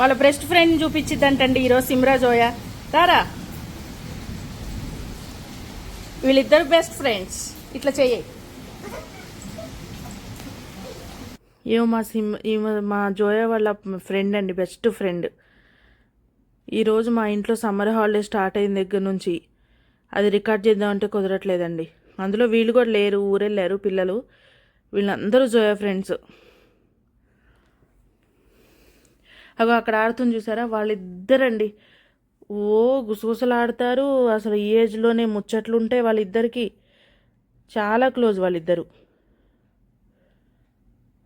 వాళ్ళ best friend చూపించిద్దంటండి ఈరోజు సిమ్రా జోయ రారా? వీళ్ళిద్దరు బెస్ట్ ఫ్రెండ్స్ ఇట్లా చెయ్యి. ఏమో మా సిమ్ ఈమె మా జోయ వాళ్ళ ఫ్రెండ్ అండి బెస్ట్ ఫ్రెండ్ ఈరోజు మా ఇంట్లో సమ్మర్ హాలిడే స్టార్ట్ అయిన దగ్గర నుంచి అది రికార్డ్ చేద్దామంటే కుదరట్లేదండి. అందులో వీళ్ళు కూడా లేరు ఊరెళ్ళారు పిల్లలు. వీళ్ళందరూ జోయా ఫ్రెండ్స్ అగో అక్కడ ఆడుతుంది చూసారా? వాళ్ళిద్దరండి. ఓ గుసగుసలాడతారు. అసలు ఈ ఏజ్లోనే ముచ్చట్లు ఉంటాయి వాళ్ళిద్దరికి చాలా క్లోజ్ వాళ్ళిద్దరు.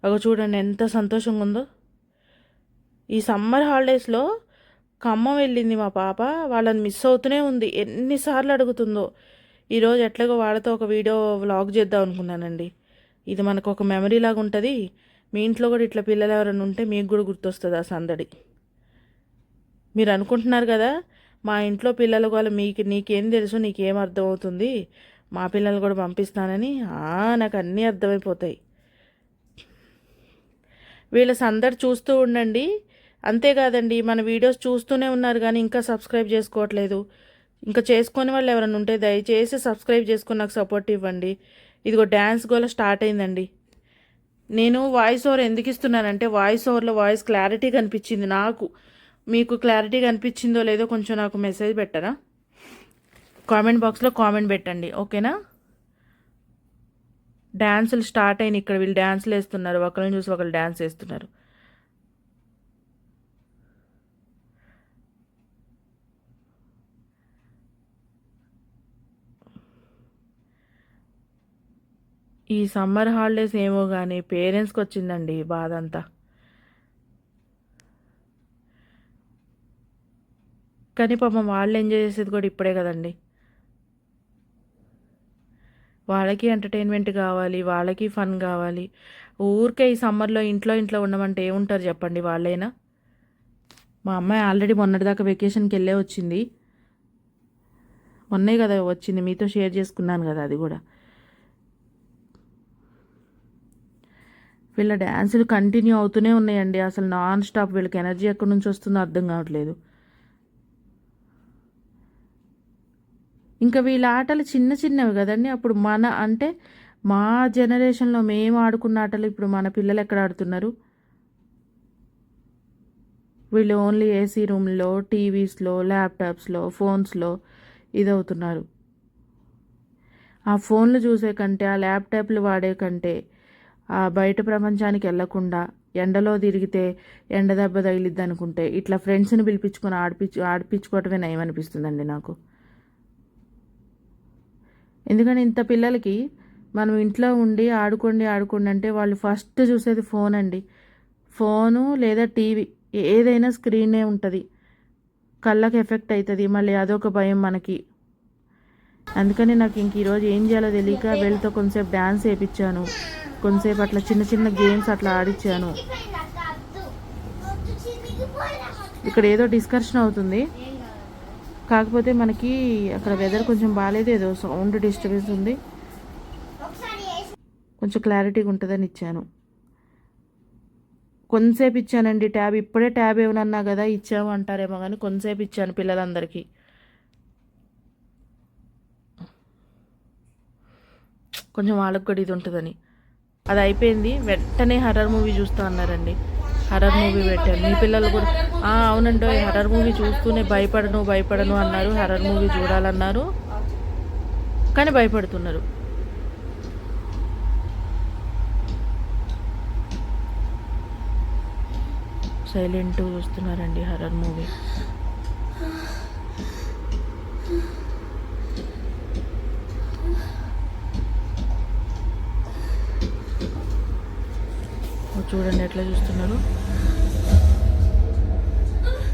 అగో చూడండి ఎంత సంతోషంగా ఉందో ఈ సమ్మర్ హాలిడేస్లో ఖమ్మం వెళ్ళింది మా పాప. వాళ్ళని మిస్ అవుతూనే ఉంది. ఎన్నిసార్లు అడుగుతుందో. ఈరోజు ఎట్లాగో వాళ్ళతో ఒక వీడియో వ్లాగ్ చేద్దాం అనుకున్నానండి. ఇది మనకు ఒక మెమరీ లాగా ఉంటుంది మీ ఇంట్లో కూడా ఇట్లా పిల్లలు ఎవరైనా ఉంటే మీకు కూడా గుర్తొస్తుంది ఆ సందడి. మీరు అనుకుంటున్నారు కదా మా ఇంట్లో పిల్లల వల్ల మీకు నీకేం తెలుసు నీకేం అర్థమవుతుంది మా పిల్లలు కూడా పంపిస్తానని నాకు అన్నీ అర్థమైపోతాయి. వీళ్ళ సందడి చూస్తూ ఉండండి. అంతేకాదండి మన వీడియోస్ చూస్తూనే ఉన్నారు కానీ ఇంకా సబ్స్క్రైబ్ చేసుకోవట్లేదు. ఇంకా చేసుకొని వాళ్ళు ఎవరైనా ఉంటే దయచేసి సబ్స్క్రైబ్ చేసుకుని నాకు సపోర్ట్ ఇవ్వండి. ఇదిగో డ్యాన్స్ గోల స్టార్ట్ అయిందండి. నేను వాయిస్ ఓవర్ ఎందుకు ఇస్తున్నానంటే వాయిస్ ఓవర్లో వాయిస్ క్లారిటీ కనిపించింది నాకు. మీకు క్లారిటీ కనిపించిందో లేదో కొంచెం నాకు మెసేజ్ పెట్టరా? కామెంట్ బాక్స్లో కామెంట్ పెట్టండి ఓకేనా? డ్యాన్సులు స్టార్ట్ అయినాయి ఇక్కడ వీళ్ళు డ్యాన్సులు వేస్తున్నారు. ఒకరిని చూసి ఒకరు డ్యాన్స్ వేస్తున్నారు. ఈ సమ్మర్ హాలిడేస్ ఏమో కానీ పేరెంట్స్కి వచ్చిందండి బాధ అంతా. కానీ పాపం వాళ్ళు ఎంజాయ్ చేసేది కూడా ఇప్పుడే కదండి. వాళ్ళకి ఎంటర్టైన్మెంట్ కావాలి వాళ్ళకి ఫన్ కావాలి. ఊరికే ఈ సమ్మర్లో ఇంట్లో ఇంట్లో ఉండమంటే ఏముంటారు చెప్పండి వాళ్ళైనా? మా అమ్మాయి ఆల్రెడీ మొన్నటిదాకా వెకేషన్కి వెళ్ళే వచ్చింది. మొన్నే కదా వచ్చింది మీతో షేర్ చేసుకున్నాను కదా అది కూడా. వీళ్ళ డ్యాన్సులు కంటిన్యూ అవుతూనే ఉన్నాయండి. అసలు నాన్ స్టాప్ వీళ్ళకి ఎనర్జీ ఎక్కడి నుంచి వస్తుందో అర్థం కావట్లేదు. ఇంకా వీళ్ళ ఆటలు చిన్న చిన్నవి కదండి. అప్పుడు మన అంటే మా జనరేషన్లో మేము ఆడుకున్న ఆటలు ఇప్పుడు మన పిల్లలు ఎక్కడ ఆడుతున్నారు? వీళ్ళు ఓన్లీ ఏసీ రూమ్లో టీవీస్లో ల్యాప్టాప్స్లో ఫోన్స్లో ఇదవుతున్నారు. ఆ ఫోన్లు చూసే కంటే ఆ ల్యాప్టాప్లు వాడే కంటే బయట ప్రపంచానికి వెళ్ళకుండా ఎండలో తిరిగితే ఎండ దెబ్బ తగిలిద్ది అనుకుంటే ఇట్లా ఫ్రెండ్స్ని పిలిపించుకొని ఆడిపించు ఆడిపించుకోవటమే నయం అనిపిస్తుందండి నాకు. ఎందుకంటే ఇంత పిల్లలకి మనం ఇంట్లో ఉండి ఆడుకోండి ఆడుకోండి అంటే వాళ్ళు ఫస్ట్ చూసేది ఫోన్ అండి. ఫోను లేదా టీవీ ఏదైనా స్క్రీనే ఉంటుంది. కళ్ళకి ఎఫెక్ట్ అవుతుంది మళ్ళీ అదొక భయం మనకి. అందుకని నాకు ఇంక ఈరోజు ఏం చేయాలో తెలియక వీళ్ళతో కొంతసేపు డ్యాన్స్ వేయించాను కొంతసేపు అట్లా చిన్న చిన్న గేమ్స్ అట్లా ఆడిచ్చాను. ఇక్కడ ఏదో డిస్కషన్ అవుతుంది. కాకపోతే మనకి అక్కడ వెదర్ కొంచెం బాగాలేదు ఏదో సౌండ్ డిస్టర్బెన్స్ ఉంది. కొంచెం క్లారిటీగా ఉంటుందని ఇచ్చాను. కొంతసేపు ఇచ్చానండి ట్యాబ్ ఇప్పుడే ట్యాబ్ ఏమన్నా కదా ఇచ్చాము అంటారేమో కానీ కొంతసేపు ఇచ్చాను పిల్లలందరికీ. కొంచెం వాళ్ళకి కూడా ఇది ఉంటుందని. అది అయిపోయింది వెంటనే హర్రర్ మూవీ చూస్తా అన్నారండి. హర్రర్ మూవీ పెట్టాను మీ పిల్లలు కూడా అవునండి. హర్రర్ మూవీ చూస్తూనే భయపడను భయపడను అన్నారు. హర్రర్ మూవీ చూడాలన్నారు. కానీ భయపడుతున్నారు. సైలెంట్ చూస్తున్నారండి హర్రర్ మూవీ చూడండి ఎట్లా చూస్తున్నారు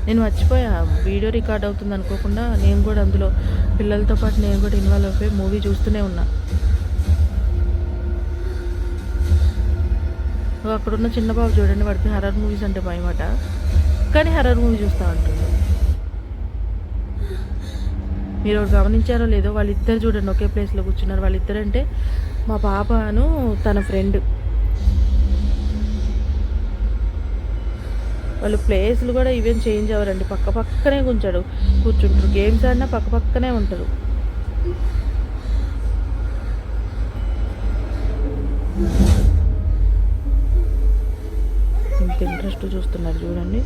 నేను మర్చిపోయా వీడియో రికార్డ్ అవుతుంది అనుకోకుండా నేను కూడా అందులో పిల్లలతో పాటు నేను కూడా ఇన్వాల్వ్ అయిపోయి మూవీ చూస్తూనే ఉన్నా. అక్కడున్న చిన్న బాబు చూడండి వాడికి హర్రర్ మూవీస్ అంటే భయమాట కానీ హర్రర్ మూవీ చూస్తూ ఉంటుంది మీరు ఒకటి గమనించారో లేదో వాళ్ళిద్దరు చూడండి ఒకే ప్లేస్లో కూర్చున్నారు. వాళ్ళిద్దరంటే మా పాపను తన ఫ్రెండ్ వాళ్ళు ప్లేస్లు కూడా ఈవెన్ చేంజ్ అవ్వరండి. పక్క పక్కనే కూర్చాడు కూర్చుంటారు. గేమ్స్ ఆడినా పక్క పక్కనే ఉంటారు. ఇంత ఇంట్రెస్ట్ చూస్తున్నారు చూడండి.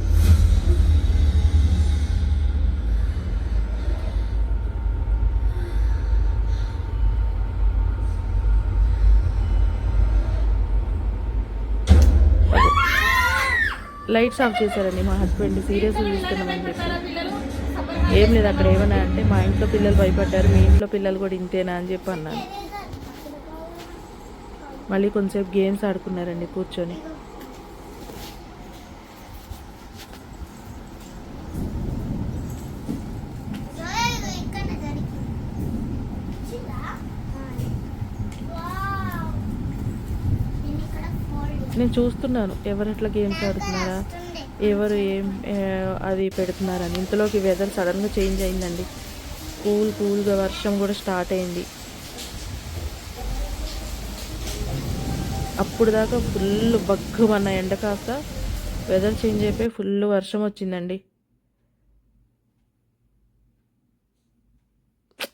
లైట్స్ ఆఫ్ చేశారండి మా హస్బెండ్ సీరియస్ చూస్తున్నామని చెప్పి. ఏం లేదు అక్కడ ఏమన్నా అంటే మా ఇంట్లో పిల్లలు భయపడ్డారు మీ ఇంట్లో పిల్లలు కూడా ఇంతేనా అని చెప్పి అన్నాను మళ్ళీ కొంచెంసేపు గేమ్స్ ఆడుకున్నారండి కూర్చొని. నేను చూస్తున్నాను. ఎవరు ఎట్లా గేమ్స్ ఆడుతున్నారా? ఎవరు ఏం అది పెడుతున్నారని. ఇంతలోకి వెదర్ సడన్గా చేంజ్ అయిందండి. కూల్ కూల్గా వర్షం కూడా స్టార్ట్ అయింది. అప్పుడు దాకా ఫుల్ బగ్గుమన్న ఎండ కాస్త వెదర్ చేంజ్ అయిపోయి ఫుల్ వర్షం వచ్చిందండి.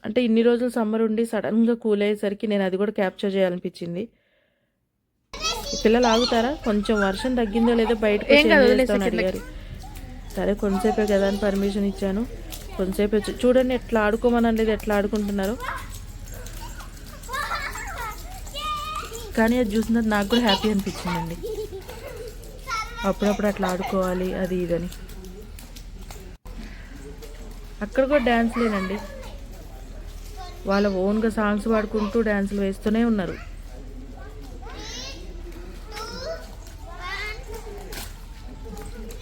అంటే ఇన్ని రోజులు సమ్మర్ ఉండి సడన్గా కూల్ అయ్యేసరికి నేను అది కూడా క్యాప్చర్ చేయాలనిపించింది. పిల్లలు ఆగుతారా? కొంచెం వర్షం తగ్గిందో లేదో బయటకు అడిగారు. సరే కొంతసేపే కదా అని పర్మిషన్ ఇచ్చాను. కొంతసేపు వచ్చి చూడండి ఎట్లా ఆడుకోమనలేదు ఎట్లా ఆడుకుంటున్నారు. కానీ అది చూసిన నాకు కూడా హ్యాపీ అనిపించిందండి. అప్పుడప్పుడు అట్లా ఆడుకోవాలి అది ఇదని. అక్కడ కూడా డ్యాన్స్ లేనండి వాళ్ళ ఓన్గా సాంగ్స్ పాడుకుంటూ డ్యాన్సులు వేస్తూనే ఉన్నారు.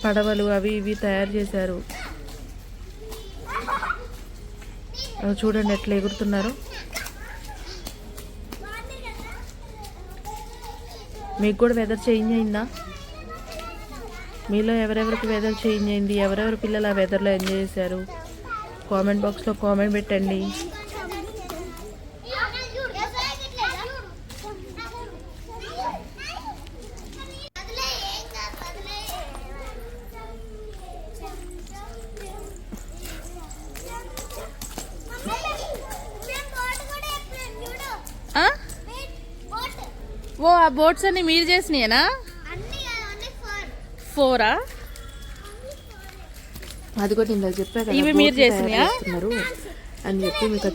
పడవలు అవి ఇవి తయారు చేశారు. చూడండి ఎట్లా ఎగురుతున్నారు. మీకు కూడా వెదర్ చేంజ్ అయిందా? మీలో ఎవరెవరికి వెదర్ చేంజ్ అయింది? ఎవరెవరి పిల్లలు ఆ వెదర్లో ఎంజాయ్ చేశారు? కామెంట్ బాక్స్లో కామెంట్ పెట్టండి ఆ? ఓ ఆ బోట్స్ అన్ని మీరు చేసినాయేనా? ఫోరా. అది కూడా ఇందాక చెప్పా కదా ఇవి మీరు చేసినాయా? అని చెప్పి మీకు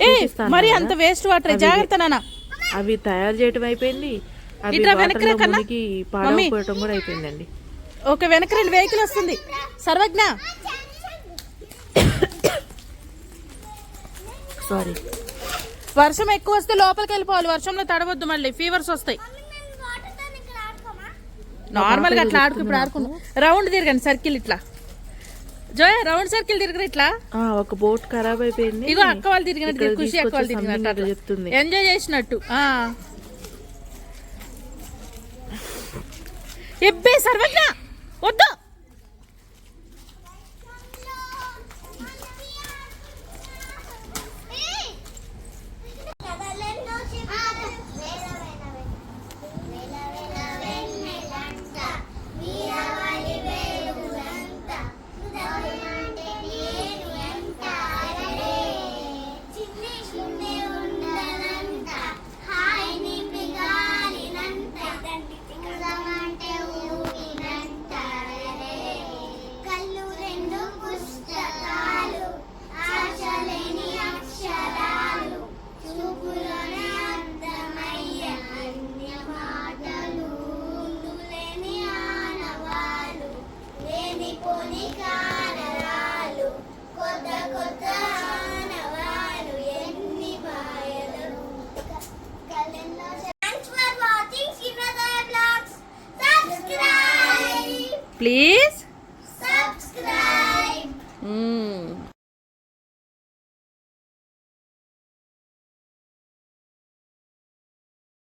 మరి. అంత వేస్ట్ వాటర్ జాగ్రత్త నాన్న. అవి తయారు చేయటం అయిపోయింది. అవి పాడైపోవటం కూడా అయిపోయిందండి. ఒక వెనక రెండు వెహికల్ వస్తుంది. సర్వజ్ఞ. సారీ వర్షం ఎక్కువ వస్తే లోపలికి వెళ్ళిపోవాలి. వర్షంలో తడవద్దు మళ్ళీ. ఫీవర్స్ వస్తాయి. నార్మల్గా అట్లా ఆడుకు ఇప్పుడు ఆడుకున్నాం రౌండ్ తిరగండి సర్కిల్ ఇట్లా. జోయ్ రౌండ్ సర్కిల్ తిరగరు ఇట్లా? ఒక బోట్ ఖరాబ్ అయిపోయింది. ఇగో అక్క వాళ్ళు తిరిగినట్టు ఖుషి అక్క వాళ్ళు తిరిగినట్టు చెప్తుంది. ఎంజాయ్ చేసినట్టు. ఆ. ఎబ్బే సర్వజ్ఞ! వద్దు! please.